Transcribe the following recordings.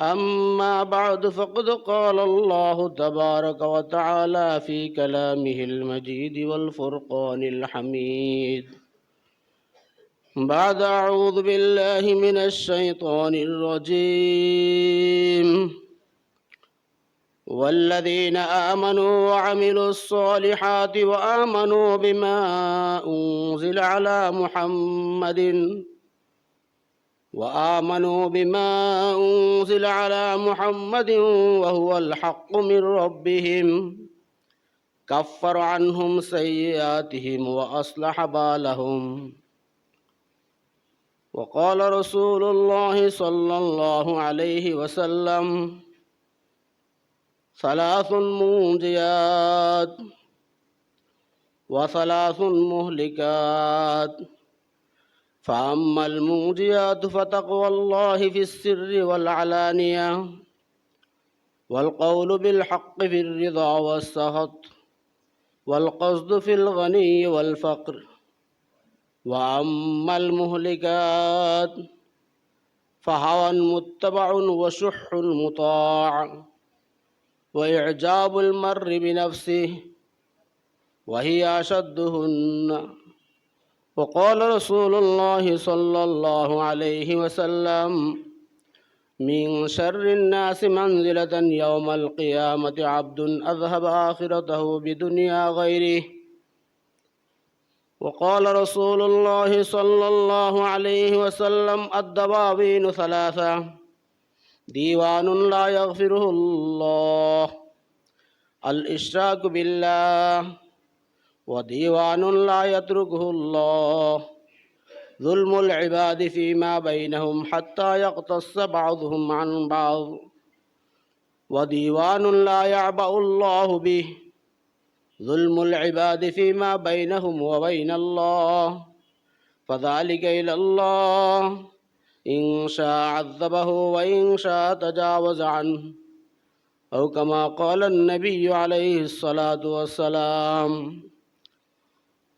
أما بعد فقد قال الله تبارك وتعالى في كلامه المجيد والفرقان الحميد. بعد أعوذ بالله من الشيطان الرجيم. والذين آمنوا وعملوا الصالحات وآمنوا بما أنزل على محمد وآمنوا بما أنزل على محمد وهو الحق من ربهم. كفر عنهم سيئاتهم وأصلح بالهم. وقال رسول الله صلى الله عليه وسلم ثلاث منجيات وثلاث مهلكات. فأما الموجيات فتقوى الله في السر والعلانية والقول بالحق في الرضا والسخط والقصد في الغني والفقر وأما المهلكات فهوى متبع وشح مطاع وإعجاب المر بنفسه وهي أشدهن وقال رسول الله صلى الله عليه وسلم من شر الناس منزلة يوم القيامة عبد أذهب آخرته بدنيا غيره. وقال رسول الله صلى الله عليه وسلم الدواوين ثلاثة ديوان لا يغفره الله الإشراك بالله وديوان لا يتركه الله. ظلم العباد فيما بينهم حتى يقتص بعضهم عن بعض. وديوان لا يعبأ الله به. ظلم العباد فيما بينهم وبين الله. فذلك إلى الله. إن شاء عذبه وإن شاء تجاوز عنه. أو كما قال النبي عليه الصلاة والسلام.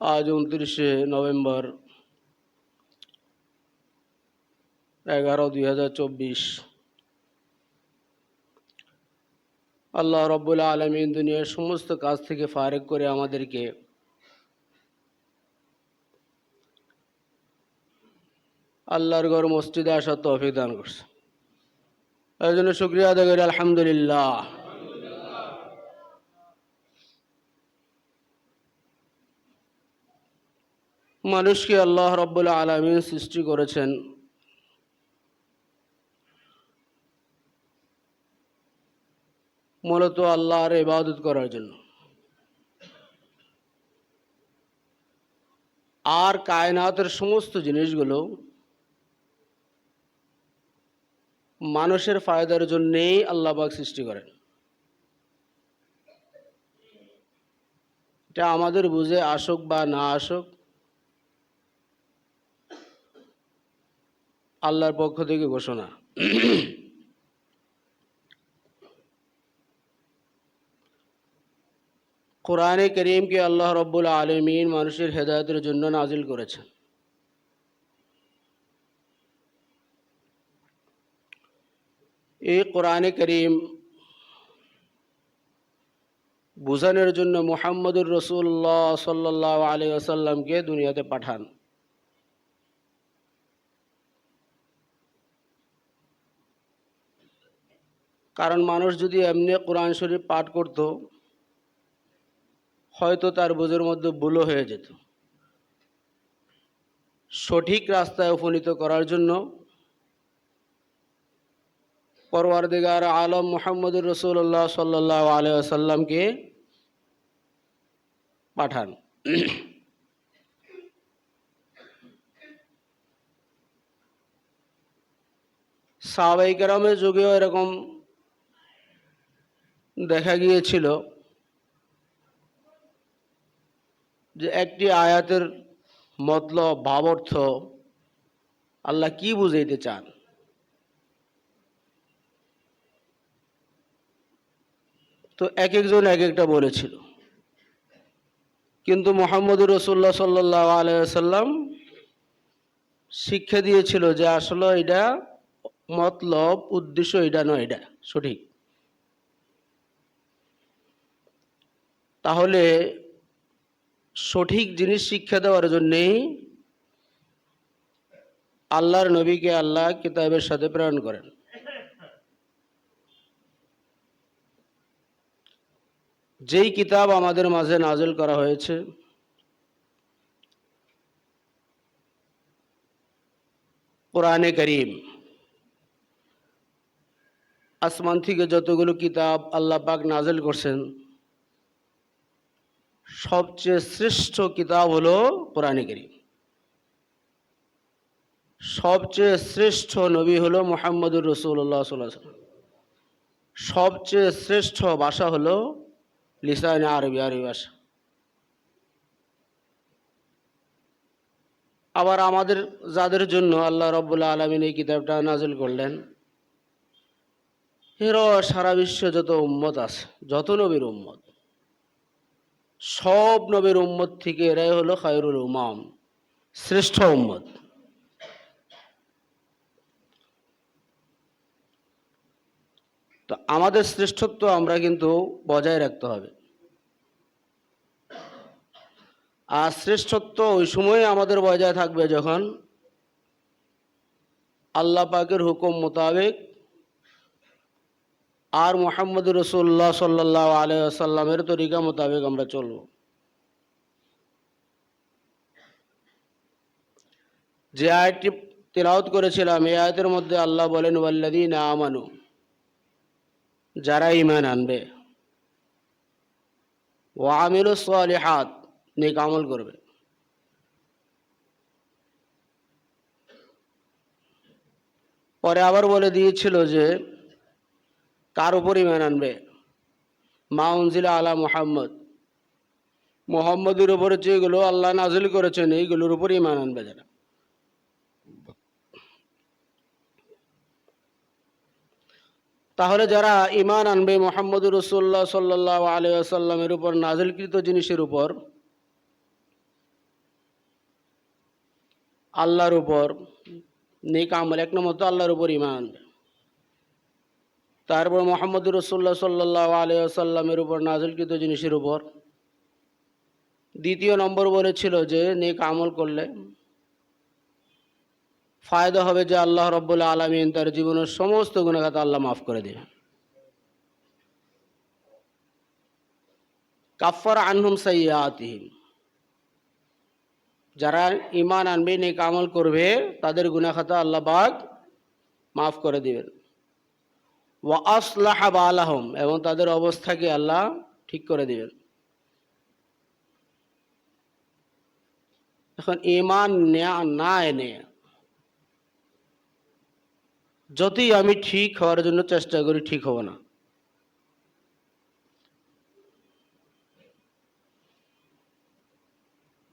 আজ উনত্রিশে নভেম্বর এগারো দুই হাজার চব্বিশ। আল্লাহ রব্বুল আলমিন দুনিয়ার সমস্ত কাজ থেকে ফারেক করে আমাদেরকে আল্লাহর ঘর মসজিদে আসার তৌফিক দান করছে। এই জন্য শুক্রিয়া আদায় করি, আলহামদুলিল্লাহ। মানুষকে আল্লাহ রব্বুল আলমিন সৃষ্টি করেছেন। মূলত আল্লাহর ইবাদত করার জন্য। আর কায়নাতের সমস্ত জিনিসগুলো মানুষের ফায়দার জন্যেই আল্লাহবাক সৃষ্টি করেন। এটা আমাদের বুঝে আসুক বা না আসুক আল্লাহর পক্ষ থেকে ঘোষণা। কোরআনে করিমকে আল্লাহ রব্বুল আলমিন মানুষের হেদায়তের জন্য নাজিল করেছেন। এই কোরআনে করিম বোঝানোর জন্য মুহাম্মদুর রসুল্লাহ সাল্লাহ আলী আসাল্লামকে দুনিয়াতে পাঠান। কারণ মানুষ যদি এমনি কোরআন শরীফ পাঠ করত, হয়তো তার বোঝের মধ্যে ভুলও হয়ে যেত। সঠিক রাস্তায় উপনীত করার জন্য পরওয়ারদিগার আলম মোহাম্মদুর রসুল্লাহ সাল্লাহ আসাল্লামকে পাঠান। সাহাবাই কেরামের যুগেও এরকম দেখা গিয়েছিল যে একটি আয়াতের মতলব, ভাবার্থ আল্লাহ কি বুঝাইতে চান? তো এক একজন এক একটা বলেছিল। কিন্তু মোহাম্মদ রসুল্লাহ সাল্লাহ আলাইসাল্লাম শিক্ষা দিয়েছিল যে আসলে এটা মতলব, উদ্দেশ্য এটা নয়, এটা সঠিক। তাহলে সঠিক জিনিস শিক্ষা দেওয়ার জন্যেই আল্লাহর নবীকে আল্লাহ কিতাবের সাথে প্রেরণ করেন। যেই কিতাব আমাদের মাঝে নাজল করা হয়েছে, কোরআনে করিম, আসমান থেকে যতগুলো কিতাব আল্লাহ পাক নাজল করছেন সবচেয়ে শ্রেষ্ঠ কিতাব হলো কোরআনে করিম। সবচেয়ে শ্রেষ্ঠ নবী হলো মোহাম্মদুর রসুল্লাহ সাল্লাম সবচেয়ে শ্রেষ্ঠ ভাষা হলো লিসান আরবি আরবি ভাষা। আবার আমাদের, যাদের জন্য আল্লাহ রব্বুল্লা আলমিন এই কিতাবটা নাজিল করলেন, এরও সারা বিশ্বে যত উম্মত আছে, যত নবীর উম্মত। সব নবীর উম্মত থেকে এরাই হলো খায়রুল উমাম, শ্রেষ্ঠ উম্মত। তো আমাদের শ্রেষ্ঠত্ব আমরা কিন্তু বজায় রাখতে হবে। আর শ্রেষ্ঠত্ব ওই সময় আমাদের বজায় থাকবে যখন আল্লাহ পাকের হুকুম মোতাবেক আর মোহাম্মদ রসুল্লাহ সাল্লাহ আলাইসাল্লামের তরিকা মোতাবেক আমরা চলব। যে আয়টি তেলাওত করেছিলাম, এই আয়তের মধ্যে আল্লাহ বলেন ওয়াল্লাদি না আমানু যারা ইমান আনবে ও আমির হাত নেক আমল করবে। পরে আবার বলে দিয়েছিল যে কার উপর ইমান আনবে? মাউনজিলা আলা মোহাম্মদ। মোহাম্মদের উপরে যেগুলো আল্লাহ নাজিল করেছেন, এইগুলোর উপর ইমান আনবে যারা। তাহলে যারা ইমান আনবে মোহাম্মদ রসুল্লাহ সাল্লাহ আলিয়াসাল্লামের উপর, নাজিলকৃত জিনিসের উপর, আল্লাহর উপর, নেক আমল এক নম্বর তো আল্লাহর উপর ইমান আনবে। তারপর মোহাম্মদ রসুল্লাহ সাল্লাহ আলিয়াসাল্লামের উপর নাজিলকৃত জিনিসের উপর দ্বিতীয় নম্বর বলেছিল যে, নেক আমল করলে ফায়দা হবে যে আল্লাহ রব্বুল আলমিন তার জীবনের সমস্ত গুণাঘাত আল্লাহ মাফ করে দেবে কাফার আনহুম সাইয়াতিহিম যারা ইমান আনবে, নেক আমল করবে, তাদের গুণাখাতা আল্লাহ বাগ মাফ করে দিবেন। ওয়া আসলাহ আলাহম এবং তাদের অবস্থাকে আল্লাহ ঠিক করে দিবেন। এখন ইমান না এনে যতই আমি ঠিক হওয়ার জন্য চেষ্টা করি, ঠিক হব না।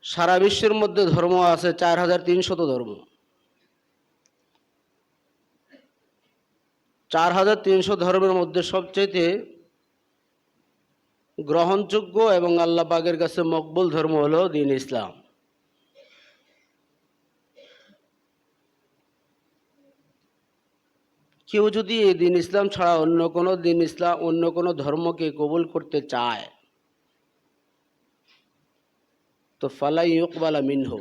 সারা বিশ্বের মধ্যে ধর্ম আছে, চার হাজার তিনশত ধর্ম। চার হাজার তিনশো ধর্মের মধ্যে সবচেয়ে গ্রহণযোগ্য এবং আল্লাহ পাকের কাছে মকবুল ধর্ম হলো দিন ইসলাম। কেউ যদি এই দিন ইসলাম ছাড়া অন্য কোনো দিন ইসলাম, অন্য কোনো ধর্মকে কবুল করতে চায়, তো ফালাই ইকবালা মিনহ।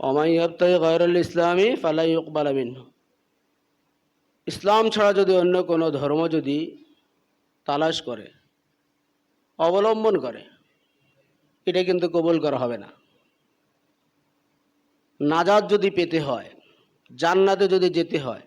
অমাই আবতাই গয়রুল ইসলামী ফালাই ইকবালা মিনহ। ইসলাম ছাড়া যদি অন্য কোনো ধর্ম যদি তালাশ করে, অবলম্বন করে, এটা কিন্তু কবুল করা হবে না। নাজাদ যদি পেতে হয়, জান্নাতে যদি যেতে হয়